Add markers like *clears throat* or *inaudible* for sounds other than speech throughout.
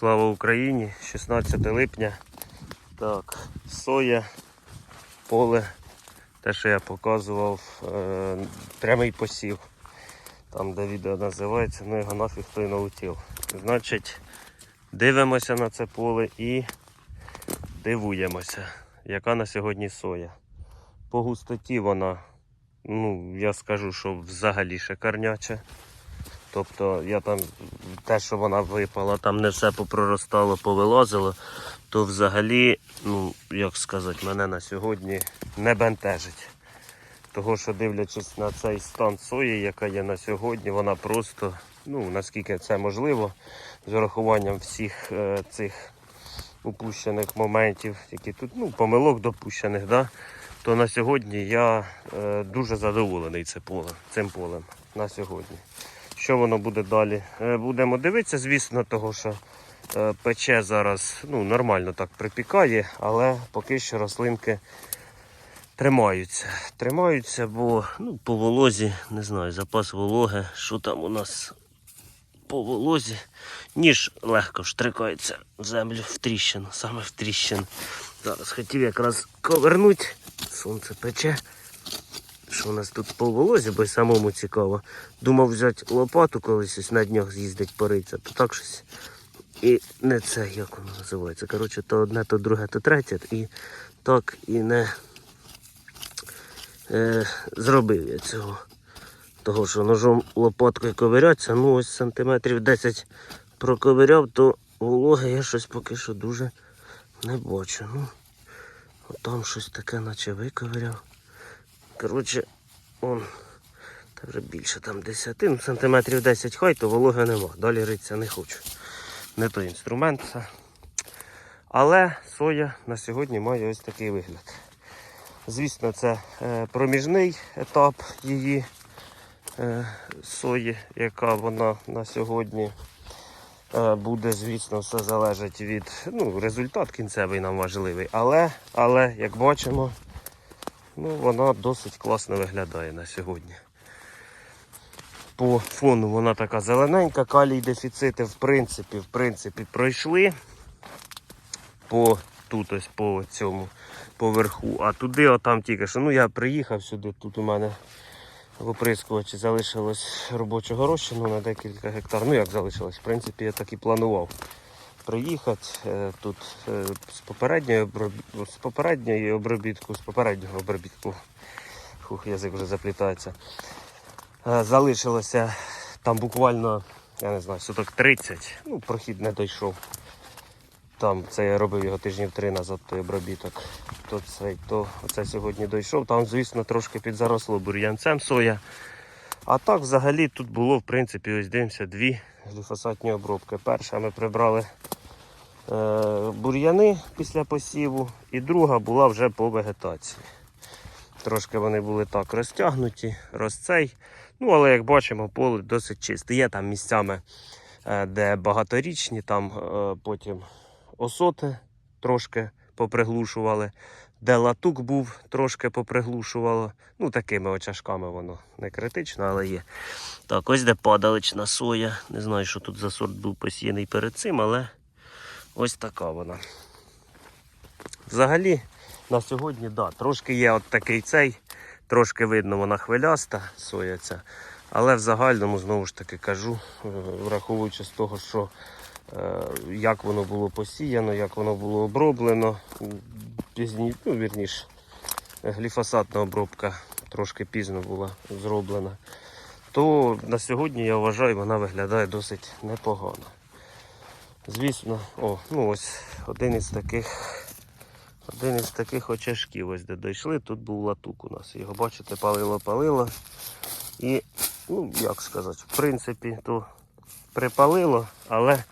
Слава Україні! 16 липня. Так, соя, поле, те, що я показував, е, прямий посів. Там, де відео називається, ну його нафіг той налетів. Значить, дивимося на це поле і дивуємося, яка на сьогодні соя. По густоті вона, ну, я скажу, що взагалі шикарняча. Тобто я там те, що вона випала, там не все попроростало, повилазило, то взагалі, ну, як сказати, мене на сьогодні не бентежить. Того, що дивлячись на цей стан сої, яка є на сьогодні, вона просто, ну, наскільки це можливо, з урахуванням всіх е, цих упущених моментів, які тут, ну, помилок допущених, да, то на сьогодні я е, дуже задоволений це поле, цим полем на сьогодні. Що воно буде далі? Е, Будемо дивитися, звісно, того, що е, пече зараз ну, нормально так припікає, але поки що рослинки тримаються. Тримаються, бо ну, по волозі, не знаю, запас вологи, що там у нас по волозі. Ніж легко штрикається в землю в тріщину, саме в тріщину. Зараз хотів якраз ковернути. Сонце пече. Що у нас тут по волозі, бо й самому цікаво. Думав взяти лопату колись на днях з'їздить пориться, то так щось. І не це, як воно називається. Коротше, то одне, то друге, то третє. І так і не е, зробив я цього. Того, що ножом лопаткою ковиряться, ну ось сантиметрів 10 проковиряв, то вологи я щось поки що дуже не бачу. Ну, там щось таке, наче виковиряв. Коротше, он, та вже більше там 10, ну, сантиметрів 10 хай, то вологи нема. Далі ритися не хочу. Не той інструмент. це. Але соя на сьогодні має ось такий вигляд. Звісно, це е, проміжний етап її е, сої, яка вона на сьогодні е, буде, звісно, все залежить від ну, результат кінцевий нам важливий. Але, але як бачимо, ну, вона досить класно виглядає на сьогодні. По фону вона така зелененька, калій дефіцити в принципі, в принципі пройшли по тут ось по цьому поверху. А туди, отам тільки що. Ну я приїхав сюди, тут у мене в оприскувачі залишилось робочого розчину на декілька гектар. Ну як залишилось, в принципі, я так і планував приїхати е, тут е, з попередньої оброб- з попередньої обробітку, з попереднього обробітку. Хух, язик вже заплітається. Е, Залишилося там буквально, я не знаю, суток 30. Ну, прохід не дійшов. Там це я робив його тижнів три назад, той обробіток. То цей, то оце сьогодні дійшов. Там, звісно, трошки підзаросло бур'янцем соя. А так взагалі тут було, в принципі, ось дивимося, дві гліфосатні обробки. Перша ми прибрали бур'яни після посіву, і друга була вже по вегетації. Трошки вони були так розтягнуті, розцей. Ну, але як бачимо, поле досить чисте. Є там місцями, е, де багаторічні, там е, потім осоти трошки поприглушували, де латук був, трошки поприглушувало. Ну, такими очашками воно не критично, але є. Так, ось де падалична соя. Не знаю, що тут за сорт був посіяний перед цим, але ось така вона. Взагалі, на сьогодні, да, трошки є от такий цей, трошки видно, вона хвиляста, соя ця. Але в загальному, знову ж таки кажу, е, враховуючи з того, що е, як воно було посіяно, як воно було оброблено, пізні, ну, вірніше, гліфосатна обробка трошки пізно була зроблена, то на сьогодні я вважаю, вона виглядає досить непогано. Звісно, о, ну ось один із таких. Один із таких очашків, ось де дійшли, тут був латук у нас. Його, бачите, палило-палило. І, ну, як сказати, в принципі, то припалило, але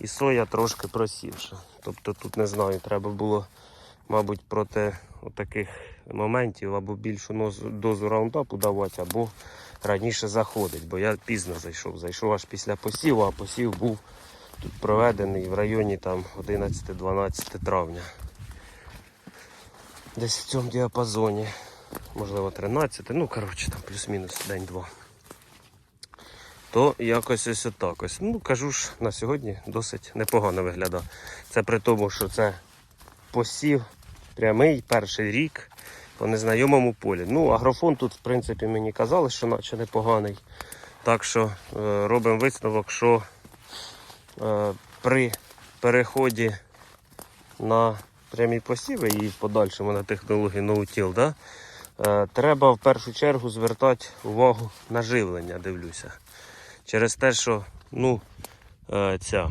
і соя трошки просівша. Тобто тут не знаю, треба було, мабуть, проти таких моментів або більшу дозу раундапу давати, або раніше заходить, бо я пізно зайшов. Зайшов аж після посіву, а посів був тут проведений в районі там 11-12 травня. Десь в цьому діапазоні. Можливо, 13, ну коротше там плюс-мінус день-два. то якось ось отак ось. Ну, кажу ж, на сьогодні досить непогано виглядає. Це при тому, що це посів прямий перший рік по незнайомому полі. Ну, агрофон тут, в принципі, мені казали, що наче непоганий. Так що е, робимо висновок, що при переході на прямі посіви і в подальшому на технологію ноутіл, да, е, треба в першу чергу звертати увагу на живлення, дивлюся. Через те, що ну, е, ця,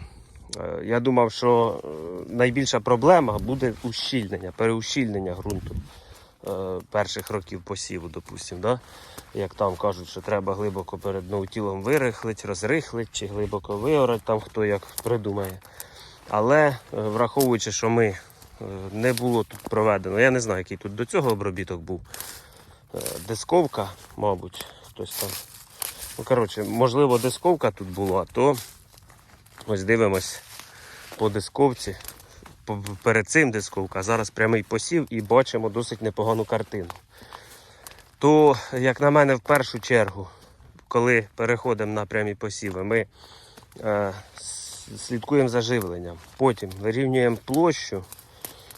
е, я думав, що е, найбільша проблема буде ущільнення, переущільнення ґрунту е, перших років посіву, допустимо. Да? Як там кажуть, що треба глибоко перед ноутілом вирихлить, розрихлить чи глибоко виорать, там хто як придумає. Але е, враховуючи, що ми е, не було тут проведено, я не знаю, який тут до цього обробіток був. Е, Дисковка, мабуть, хтось там. Ну, коротше, можливо, дисковка тут була, то ось дивимось по дисковці. Перед цим дисковка, зараз прямий посів і бачимо досить непогану картину. То, як на мене, в першу чергу, коли переходимо на прямі посіви, ми е, слідкуємо за живленням. Потім вирівнюємо площу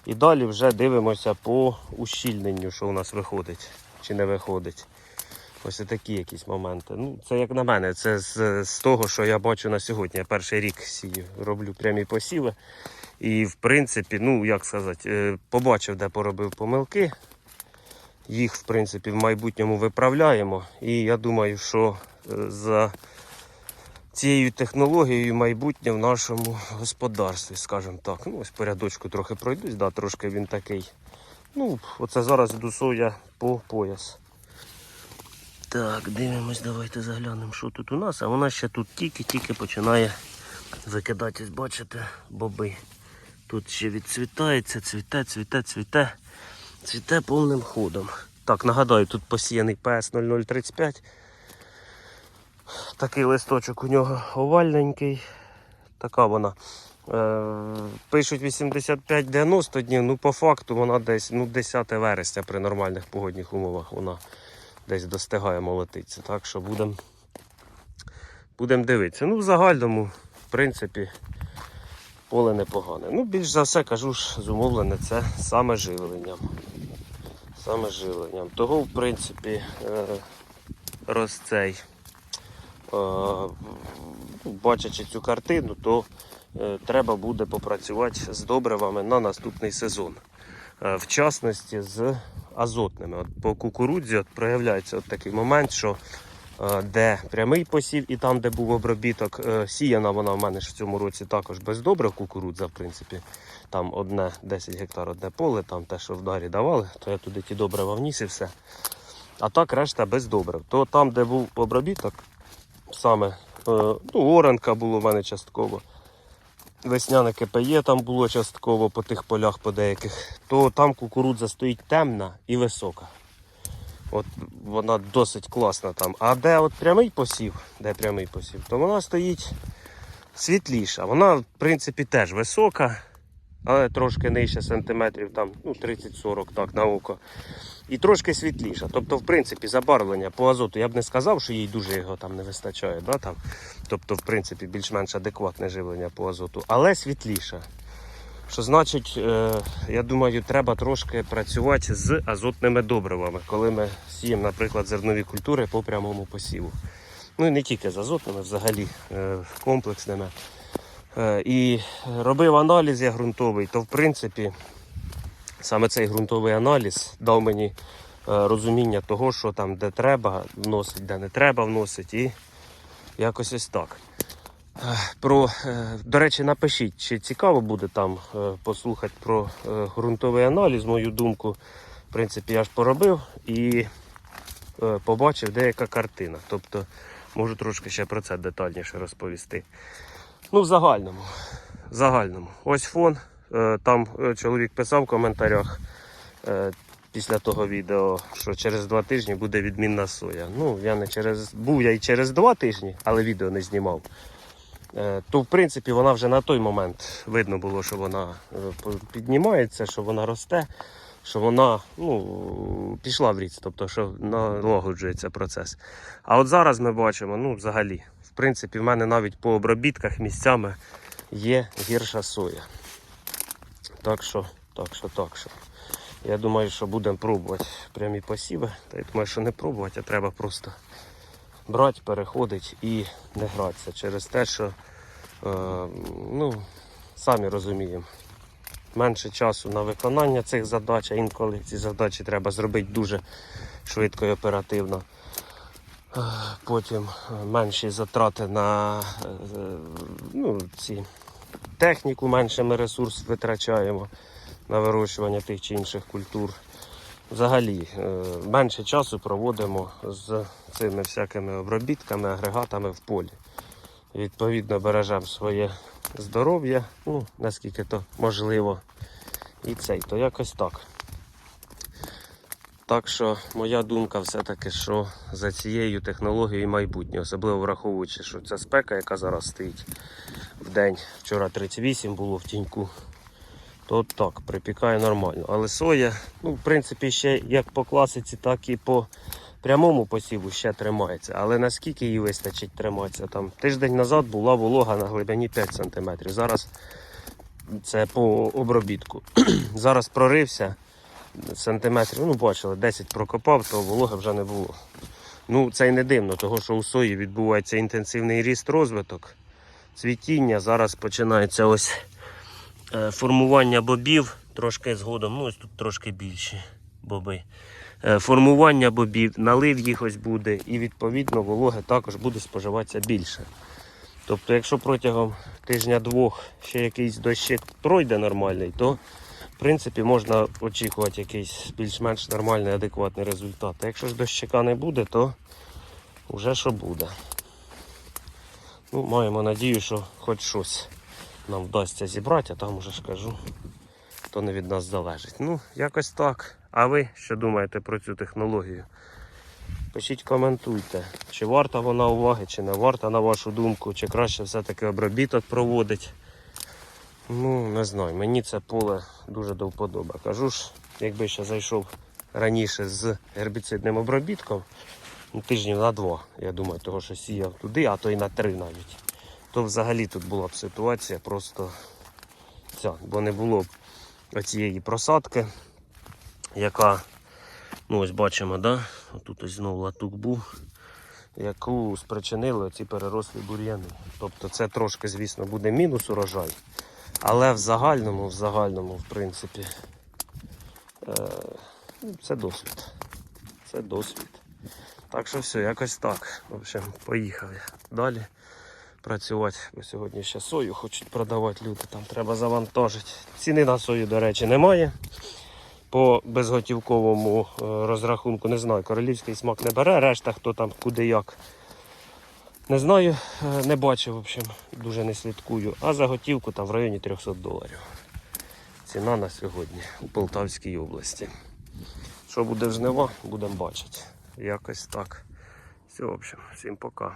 і далі вже дивимося по ущільненню, що у нас виходить чи не виходить. Ось такі якісь моменти. Ну, це як на мене, це з, з того, що я бачу на сьогодні. Я перший рік сію, роблю прямі посіви. І в принципі, ну як сказати, е, побачив, де поробив помилки. Їх, в принципі, в майбутньому виправляємо. І я думаю, що е, за цією технологією майбутнє в нашому господарстві, скажімо так. Ну, ось по рядочку трохи пройдусь, да, трошки він такий. Ну, оце зараз йду соя по пояс. Так, дивимось, давайте заглянемо, що тут у нас. А вона ще тут тільки-тільки починає викидатись, бачите, боби. Тут ще відцвітається, цвіте, цвіте, цвіте, цвіте повним ходом. Так, нагадаю, тут посіяний ps 0035. Такий листочок у нього овальненький. Така вона. Е, пишуть 85-90 днів, ну по факту вона десь ну, 10 вересня при нормальних погодних умовах вона десь достигає молотиться. Так що будемо будем дивитися. Ну, в загальному, в принципі, поле непогане. Ну, більш за все, кажу ж, зумовлене це саме живленням. Саме живленням. Того, в принципі, е, роз цей, е, бачачи цю картину, то е, треба буде попрацювати з добривами на наступний сезон. В частності з азотними. От по кукурудзі от проявляється от такий момент, що е, де прямий посів і там, де був обробіток, е, сіяна вона в мене ж в цьому році також без добрив кукурудза, в принципі. Там одне 10 гектар, одне поле, там те, що в дарі давали, то я туди ті добрива вніс і все. А так решта без добрив. То там, де був обробіток, саме е, ну, оранка було в мене частково. Весняне КПЄ там було частково по тих полях по деяких, то там кукурудза стоїть темна і висока. От вона досить класна там. А де от прямий посів, де прямий посів, то вона стоїть світліша. Вона, в принципі, теж висока, але трошки нижче сантиметрів, там, ну, 30-40 так, на око. І трошки світліша. Тобто, в принципі, забарвлення по азоту я б не сказав, що їй дуже його там не вистачає. Да, там. Тобто, в принципі, більш-менш адекватне живлення по азоту, але світліша. Що значить, е, я думаю, треба трошки працювати з азотними добривами, коли ми сіємо, наприклад, зернові культури по прямому посіву. Ну і не тільки з азотними, взагалі е, комплексними. Е, І робив аналіз я ґрунтовий, то в принципі саме цей ґрунтовий аналіз дав мені е, розуміння того, що там де треба вносить, де не треба вносить, і якось ось так. Е, Про, е, до речі, напишіть, чи цікаво буде там послухати про ґрунтовий аналіз, мою думку. В принципі, я ж поробив і побачив деяка картина. Тобто можу трошки ще про це детальніше розповісти. Ну, в загальному. В загальному. Ось фон. Е, Там е, чоловік писав в коментарях е, після того відео, що через два тижні буде відмінна соя. Ну, я не через. Був я і через два тижні, але відео не знімав. То, в принципі, вона вже на той момент видно було, що вона піднімається, що вона росте, що вона ну, пішла в ріст, тобто, що налагоджується процес. А от зараз ми бачимо, ну, взагалі, в принципі, в мене навіть по обробітках місцями є гірша соя. Так що, так що, так що. Я думаю, що будемо пробувати прямі посіви. Та я думаю, що не пробувати, а треба просто брати, переходити і не гратися через те, що, е, ну, самі розуміємо, менше часу на виконання цих задач, а інколи ці задачі треба зробити дуже швидко і оперативно. Е, Потім е, менші затрати на е, ну, ці техніку, менше ми ресурс витрачаємо на вирощування тих чи інших культур. Взагалі е, менше часу проводимо з цими всякими обробітками, агрегатами в полі. Відповідно, бережемо своє здоров'я, ну, наскільки то можливо. І цей, то якось так. Так що моя думка все-таки, що за цією технологією майбутнє, особливо враховуючи, що ця спека, яка зараз стоїть в день, вчора 38 було в тіньку, то так, припікає нормально. Але соя, ну, в принципі, ще як по класиці, так і по прямому посіву ще тримається. Але наскільки її вистачить триматися? Там тиждень назад була волога на глибині 5 см. Зараз це по обробітку. *clears throat* Зараз прорився сантиметрів, ну бачили, 10 прокопав, то вологи вже не було. Ну, це й не дивно, тому що у сої відбувається інтенсивний ріст розвиток, цвітіння. Зараз починається ось е, формування бобів, трошки згодом, ну ось тут трошки більші боби. Е, формування бобів, налив їх ось буде, і відповідно вологи також буде споживатися більше. Тобто, якщо протягом тижня-двох ще якийсь дощик пройде нормальний, то в принципі можна очікувати якийсь більш-менш нормальний, адекватний результат. А якщо ж дощика не буде, то вже що буде. Ну, маємо надію, що хоч щось нам вдасться зібрати, а там уже ж кажу, то не від нас залежить. Ну, якось так. А ви що думаєте про цю технологію? Пишіть, коментуйте, чи варта вона уваги, чи не варта, на вашу думку, чи краще все-таки обробіток проводить. Ну, не знаю, мені це поле дуже до вподоби. Кажу ж, якби ще зайшов раніше з гербіцидним обробітком, ну, тижнів на два, я думаю, того, що сіяв туди, а то й на три навіть, то взагалі тут була б ситуація просто ця, бо не було б оцієї просадки, яка, ну ось бачимо, да? тут ось знову латук був, яку спричинили ці перерослі бур'яни. Тобто це трошки, звісно, буде мінус урожай. Але в загальному, в загальному, в принципі, е, ну, це досвід. Це досвід. Так що все, якось так. В общем, поїхав я далі працювати. Бо сьогодні ще сою хочуть продавати люди, там треба завантажити. Ціни на сою, до речі, немає. По безготівковому е, розрахунку не знаю, королівський смак не бере, решта хто там куди як. Не знаю, е, не бачив, в общем, дуже не слідкую. А за готівку там в районі 300 доларів. Ціна на сьогодні у Полтавській області. Що буде жнива, будемо бачити. Якось так. Все, в общем, всім пока.